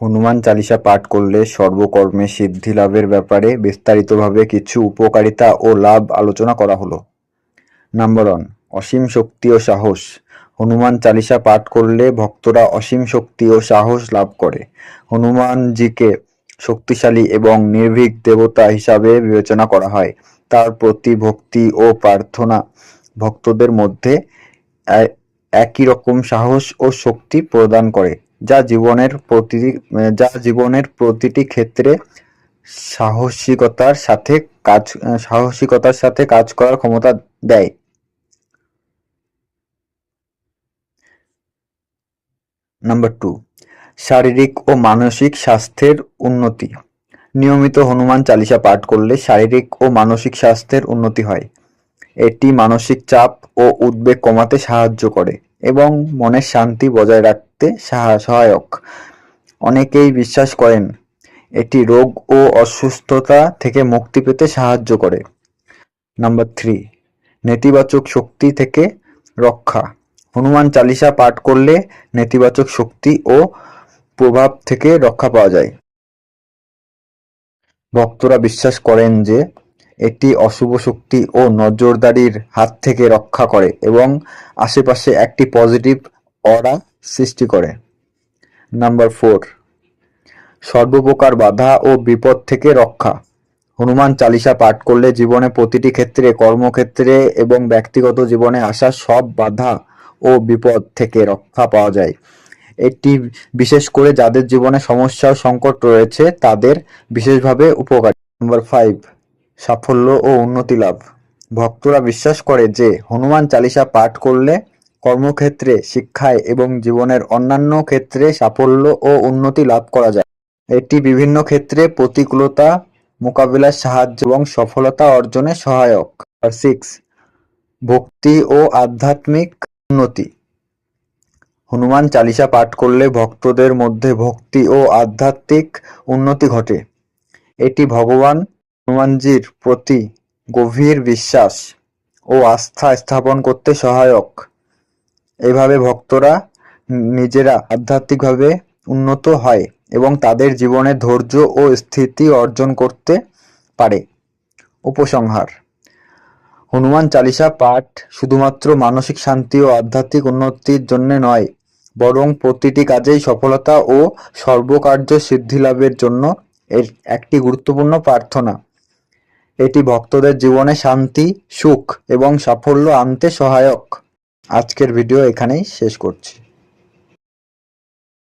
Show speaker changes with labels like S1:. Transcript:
S1: হনুমান চালিসা পাঠ করলে সর্বকর্মে সিদ্ধি লাভের ব্যাপারে বিস্তারিতভাবে কিছু উপকারিতা ও লাভ আলোচনা করা হলো। নাম্বার ওয়ান, অসীম শক্তি ও সাহস। হনুমান চালিসা পাঠ করলে ভক্তরা অসীম শক্তি ও সাহস লাভ করে। হনুমানজিকে শক্তিশালী এবং নির্ভীক দেবতা হিসাবে বিবেচনা করা হয়। তার প্রতি ভক্তি ও প্রার্থনা ভক্তদের মধ্যে একই রকম সাহস ও শক্তি প্রদান করে। যা জীবনের প্রতিটি, যা জীবনের প্রতিটি ক্ষেত্রে সাহসিকতার সাথে কাজ, সাহসিকতার সাথে কাজ করার ক্ষমতা দেয়। নাম্বার টু শারীরিক ও মানসিক স্বাস্থ্যের উন্নতি। নিয়মিত হনুমান চালিসা পাঠ করলে শারীরিক ও মানসিক স্বাস্থ্যের উন্নতি হয়। এটি মানসিক চাপ ও উদ্বেগ কমাতে সাহায্য করে। এবং মনের শান্তি বজায় রাখতে সাহা- সহায়ক। অনেকেই বিশ্বাস করেন, এটি রোগ ও অসুস্থতা থেকে মুক্তি পেতে সাহায্য করে। নাম্বার থ্রি, নেতিবাচক শক্তি থেকে রক্ষা। হনুমান চালিসা পাঠ করলে নেতিবাচক শক্তি ও প্রভাব থেকে রক্ষা পাওয়া যায়। ভক্তরা বিশ্বাস করেন যে এটি অশুভ শক্তি ও নজরদারির হাত থেকে রক্ষা করে এবং আশেপাশে একটি পজিটিভ অরা সৃষ্টি করে। নাম্বার ফোর, সর্বপ্রকার বাধা ও বিপদ থেকে রক্ষা। হনুমান চালিসা পাঠ করলে জীবনে প্রতিটি ক্ষেত্রে, কর্মক্ষেত্রে এবং ব্যক্তিগত জীবনে আসা সব বাধা ও বিপদ থেকে রক্ষা পাওয়া যায়। এটি বিশেষ করে যাদের জীবনে সমস্যা ও সংকট রয়েছে, তাদের বিশেষভাবে উপকারী। নাম্বার ফাইভ সাফল্য ও উন্নতি লাভ। ভক্তরা বিশ্বাস করে যে, হনুমান চালিসা পাঠ করলে কর্মক্ষেত্রে, শিক্ষায় এবং জীবনের অন্যান্য ক্ষেত্রে সাফল্য ও উন্নতি লাভ করা যায়। এটি বিভিন্ন ক্ষেত্রে প্রতিকূলতা, মোকাবিলার সাহায্য এবং সফলতা অর্জনে সহায়ক। আর সিক্স ভক্তি ও আধ্যাত্মিক উন্নতি। হনুমান চালিসা পাঠ করলে ভক্তদের মধ্যে ভক্তি ও আধ্যাত্মিক উন্নতি ঘটে। এটি ভগবান হনুমানজির প্রতি গভীর বিশ্বাস ও আস্থা স্থাপন করতে সহায়ক। এভাবে ভক্তরা নিজেরা আধ্যাত্মিকভাবে উন্নত হয় এবং তাদের জীবনে ধৈর্য ও স্থিতি অর্জন করতে পারে। উপসংহার। হনুমান চালিসা পাঠ শুধুমাত্র মানসিক শান্তি ও আধ্যাত্মিক উন্নতির জন্য নয়, বরং প্রতিটি কাজেই সফলতা ও সর্বকার্য সিদ্ধি লাভের জন্য এর একটি গুরুত্বপূর্ণ প্রার্থনা। এটি ভক্তদের জীবনে শান্তি সুখ এবং সাফল্য আনতে সহায়ক। আজকের ভিডিও এখানেই শেষ করছি।